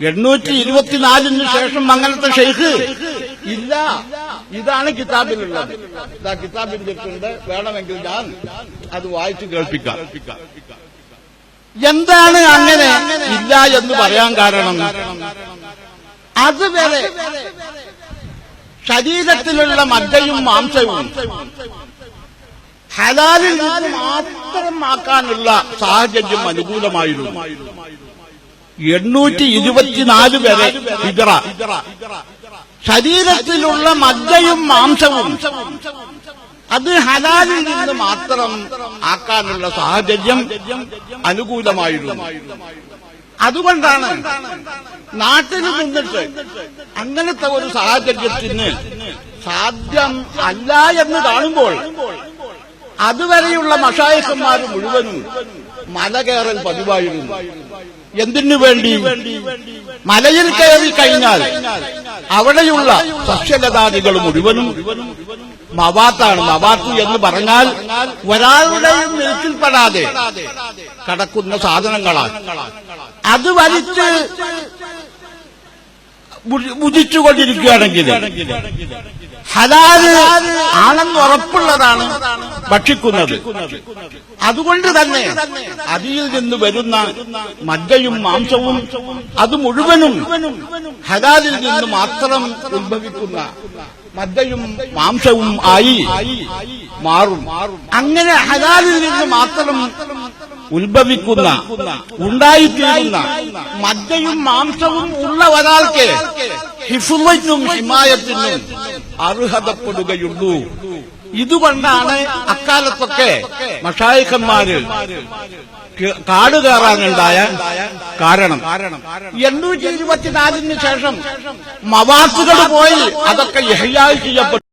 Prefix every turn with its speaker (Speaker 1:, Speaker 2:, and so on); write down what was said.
Speaker 1: എണ്ണൂറ്റി ഇരുപത്തിനാലിന് ശേഷം അങ്ങനത്തെ ഷെയ്ഖ്? ഇല്ല. ഇതാണ് കിതാബിലുള്ളത്. ഇതാ കിതാബിൽ വെച്ചിട്ടുണ്ട്. വേണമെങ്കിൽ ഞാൻ അത് വായിച്ചു കേൾപ്പിക്കാം. എന്താണ് അങ്ങനെ? ഇല്ല എന്ന് പറയാൻ കാരണം? അതുവരെ ശരീരത്തിലുള്ള മജ്ജയും മാംസവും ഹലാലിൽ മാത്രം ആക്കാനുള്ള സാഹചര്യം അനുകൂലമായിരുന്നു. എണ്ണൂറ്റി ഇരുപത്തിനാല് വരെ ഹിജറ. ശരീരത്തിലുള്ള മജ്ജയും മാംസവും അത് ഹലാലിൽ നിന്ന് മാത്രം ആക്കാനുള്ള സാഹചര്യം അനുകൂലമായിരുന്നു. അതുകൊണ്ടാണ് നാട്ടിൽ നിന്നിട്ട് അങ്ങനത്തെ ഒരു സാഹചര്യത്തിന് സാധ്യം അല്ല എന്ന് കാണുമ്പോൾ അതുവരെയുള്ള മഷായക്കന്മാർ മുഴുവനും മല കയറൽ പതിവായിരുന്നു. എന്തിനു വേണ്ടി? മലയിൽ കയറി കഴിഞ്ഞാൽ അവിടെയുള്ള സസ്യലതാദികൾ മുഴുവനും മവാത്താണ്. മവാത്തു എന്ന് പറഞ്ഞാൽ ഒരാളുടെയും നിൽക്കിൽപ്പെടാതെ കടക്കുന്ന സാധനങ്ങളാണ്. അത് വലിച്ച് ഭുജിച്ചുകൊണ്ടിരിക്കുകയാണെങ്കിൽ ഹലാൽ ആണെന്ന് ഉറപ്പുള്ളതാണ് ഭക്ഷിക്കുന്നത്. അതുകൊണ്ട് തന്നെ അതിൽ നിന്ന് വരുന്ന മജ്ജയും മാംസവും അത് മുഴുവനും ഹലാലിൽ നിന്ന് മാത്രം ഉത്ഭവിക്കുന്ന മജ്ജയും മാംസവും ആയി മാറും. അങ്ങനെ ഹലാലിൽ നിന്ന് മാത്രം ഉത്ഭവിക്കുന്ന ഉണ്ടായിത്തീരുന്ന മജ്ജയും മാംസവും ഉള്ള ഒരാൾക്ക് ഹിഫുമയ്ക്കും ഹിമായത്തിനും അർഹതപ്പെടുകയുള്ളൂ. ഇതുകൊണ്ടാണ് അക്കാലത്തൊക്കെ മഷായിഖന്മാര് കാട് കയറാനുണ്ടായ കാരണം. എണ്ണൂറ്റി ഇരുപത്തിനാലിന് ശേഷം മവാസുകൾ പോയി അതൊക്കെ യഹയായി ചെയ്യപ്പെട്ടു.